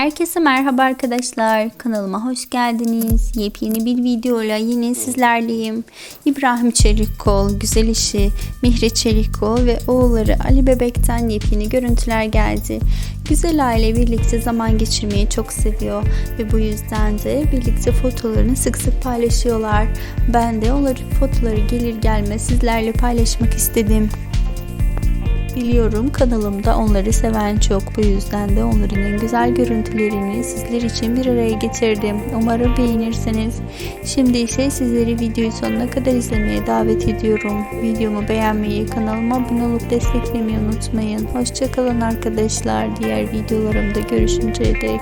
Herkese merhaba arkadaşlar. Kanalıma hoş geldiniz. Yepyeni bir videoyla yine sizlerleyim. İbrahim Çelikkol, Güzel İşi, Mihri Çelikkol ve oğulları Ali Bebek'ten yepyeni görüntüler geldi. Güzel aile birlikte zaman geçirmeyi çok seviyor ve bu yüzden de birlikte fotolarını sık sık paylaşıyorlar. Ben de onların fotoları gelir gelmez sizlerle paylaşmak istedim. Biliyorum kanalımda onları seven çok. Bu yüzden de onların en güzel görüntülerini sizler için bir araya getirdim. Umarım beğenirsiniz. Şimdi ise sizleri videoyu sonuna kadar izlemeye davet ediyorum. Videomu beğenmeyi, kanalıma abone olup desteklemeyi unutmayın. Hoşçakalın arkadaşlar. Diğer videolarımda görüşünceye dek.